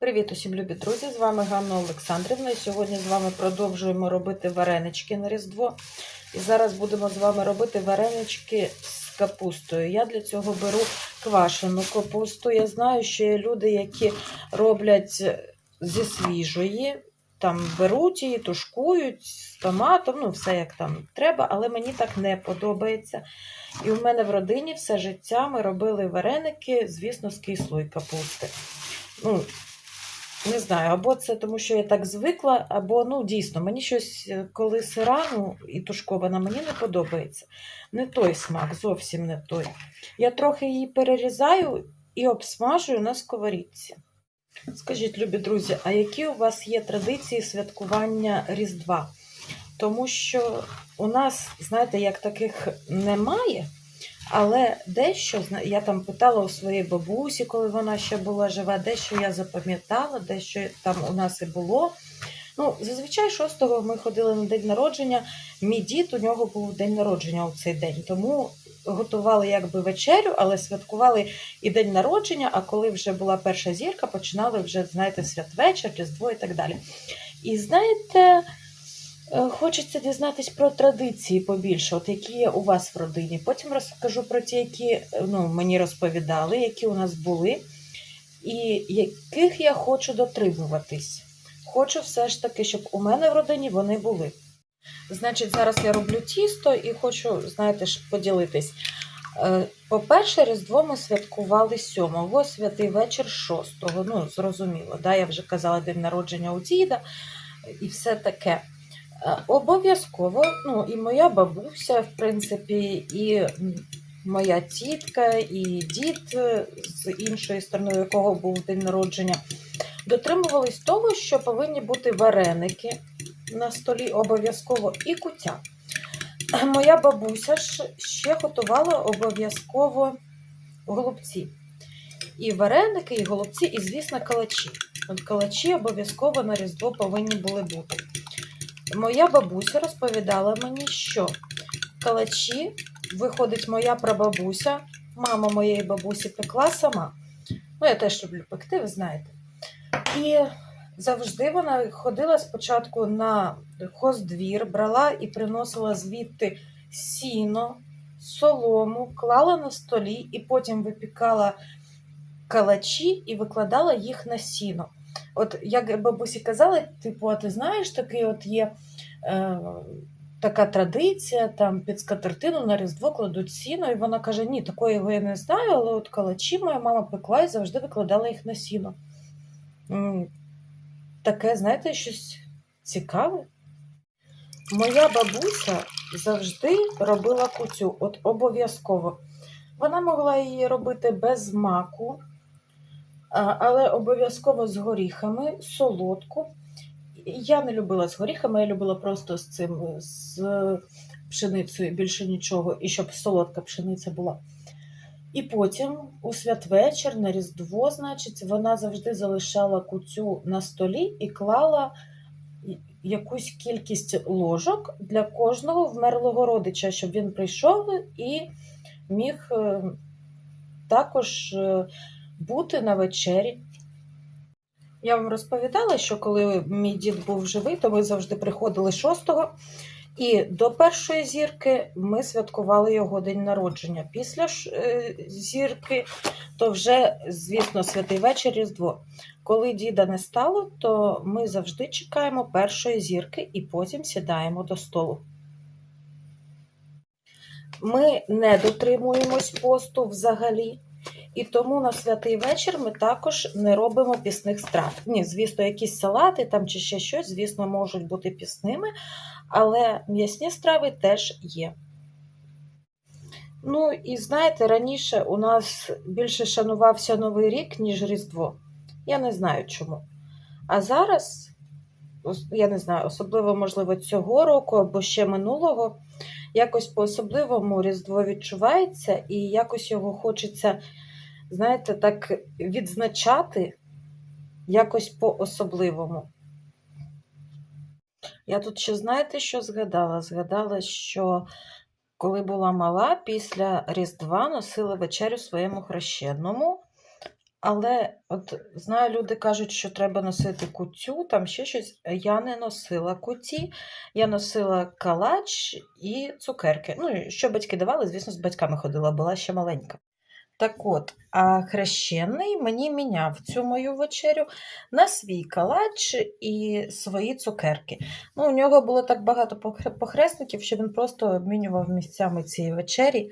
Привіт усім любі друзі! З вами Ганна Олександрівна. І сьогодні з вами продовжуємо робити варенички на Різдво. І зараз будемо з вами робити варенички з капустою. Я для цього беру квашену капусту. Я знаю, що є люди, які роблять зі свіжої, там беруть її, тушкують з томатом, ну все як там треба, але мені так не подобається. І у мене в родині все життя ми робили вареники, звісно, з кислої капусти. Ну, не знаю, або це тому, що я так звикла, або ну дійсно, мені щось, е, коли сира ну, і тушкована, мені не подобається. Не той смак, зовсім не той. Я трохи її перерізаю і обсмажую на сковорідці. Скажіть, любі друзі, а які у вас є традиції святкування Різдва? Тому що у нас, знаєте, як таких немає. Але дещо я там питала у своєї бабусі, коли вона ще була жива, дещо я запам'ятала, дещо там у нас і було. Ну, зазвичай 6-го ми ходили на день народження. Мій дід у нього був день народження у цей день, тому готували якби вечерю, але святкували і день народження. А коли вже була перша зірка, починали вже, знаєте, святвечір, Різдво і так далі. І знаєте, Хочеться дізнатись про традиції побільше, от які є у вас в родині. Потім розкажу про ті, які е, ну, мені розповідали, які у нас були, і яких я хочу дотримуватись. Хочу все ж таки, щоб у мене в родині вони були. Значить, зараз я роблю тісто і хочу, знаєте поділитись. Е, По-перше, Різдво ми святкували 7-го, святий вечір 6-го. Ну, зрозуміло, да? я вже казала день народження у діда і все таке. Е, Обов'язково, ну і моя бабуся, в принципі, і моя тітка, і дід е, з іншої сторони, у якого був день народження, дотримувались того, що повинні бути вареники на столі обов'язково і куття. Моя бабуся ж ще готувала обов'язково голубці. І вареники, і голубці, і, звісно, калачі. От калачі обов'язково на Різдво повинні були бути. Моя бабуся розповідала мені, що калачі, виходить, моя прабабуся, мама моєї бабусі пекла сама. Ну, я теж люблю пекти, ви знаєте. І завжди вона ходила спочатку на хоздвір, брала і приносила звідти сіно, солому, клала на столі і потім випікала калачі і викладала їх на сіно. От як бабусі казали, типу, а ти знаєш, такий от є е, така традиція, там під скатертину на Різдво кладуть сіно, і вона каже: ні, такої його я не знаю, але от калачі моя мама пекла і завжди викладала їх на сіно. Таке, знаєте, щось цікаве. Моя бабуся завжди робила кутю, от обов'язково. Вона могла її робити без маку, але обов'язково з горіхами, солодку. Я не любила з горіхами, я любила просто з цим з пшеницею, більше нічого, і щоб солодка пшениця була. І потім у святвечір на Різдво, значить, вона завжди залишала куцю на столі і клала якусь кількість ложок для кожного вмерлого родича, щоб він прийшов і міг е, також е, бути на вечері. Я вам розповідала, що коли мій дід був живий, то ми завжди приходили 6-го. І до першої зірки ми святкували його день народження. Після е, зірки, то вже, звісно, святий вечір Різдво. Коли діда не стало, то ми завжди чекаємо першої зірки і потім сідаємо до столу. Ми не дотримуємось посту взагалі. І тому на святий вечір ми також не робимо пісних страв. Ні, звісно, якісь салати там чи ще щось, звісно, можуть бути пісними, але м'ясні страви теж є. Ну, і знаєте, раніше у нас більше шанувався Новий рік, ніж Різдво. Я не знаю чому. А зараз, я не знаю, особливо, можливо, цього року або ще минулого, якось по-особливому Різдво відчувається, і якось його хочеться, знаєте, так відзначати якось по-особливому. Я тут ще знаєте, що згадала? Згадала, що коли була мала, після Різдва носила вечерю своєму хрещеному, Але от знаю, люди кажуть, що треба носити кутю, там ще щось. Я не носила куті, я носила калач і цукерки. Ну, що батьки давали, звісно, з батьками ходила, була ще маленька. Так от, а хрещений мені міняв цю мою вечерю на свій калач і свої цукерки. Ну, у нього було так багато похресників, що він просто обмінював місцями цієї вечері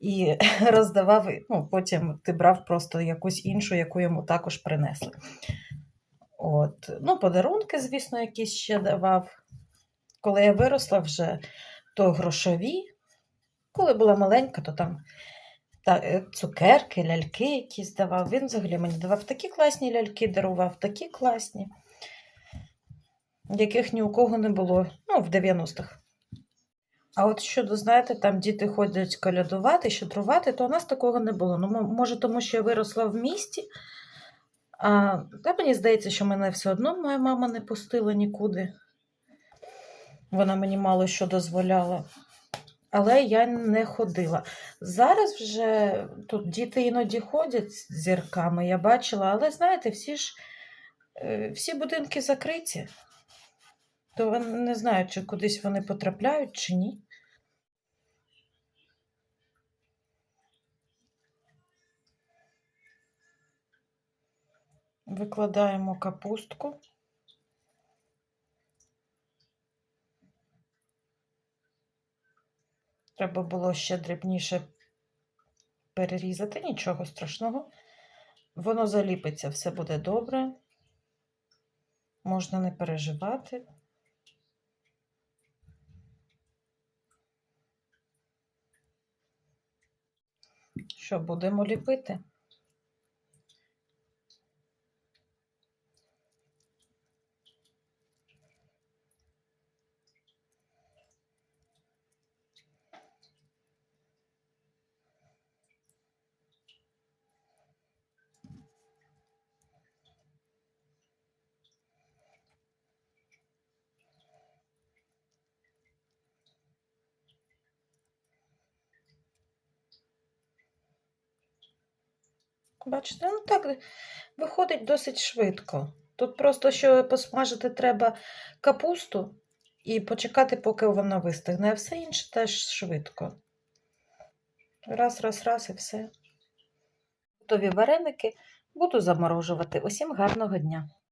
і роздавав. Ну, потім ти брав просто якусь іншу, яку йому також принесли. От. Ну, подарунки, звісно, якісь ще давав. Коли я виросла вже, то грошові. Коли була маленька, то там та, е, цукерки, ляльки якісь давав. Він взагалі мені давав такі класні ляльки, дарував, такі класні, яких ні у кого не було ну, в 90-х. А от щодо, знаєте, там діти ходять колядувати, щедрувати, то у нас такого не було. Ну, може, тому що я виросла в місті. А, та мені здається, що мене все одно моя мама не пустила нікуди. Вона мені мало що дозволяла. Але я не ходила. Зараз вже тут діти іноді ходять з зірками, я бачила, але знаєте, всі ж е, всі будинки закриті. То не знаю, чи кудись вони потрапляють, чи ні. Викладаємо капустку. Треба було ще дрібніше перерізати, нічого страшного. Воно заліпиться, все буде добре. Можна не переживати. Що будемо ліпити? Бачите, ну так виходить досить швидко. Тут просто що посмажити треба капусту і почекати, поки вона вистигне, а все інше теж швидко. Раз, раз, раз і все. Готові вареники буду заморожувати. Усім гарного дня!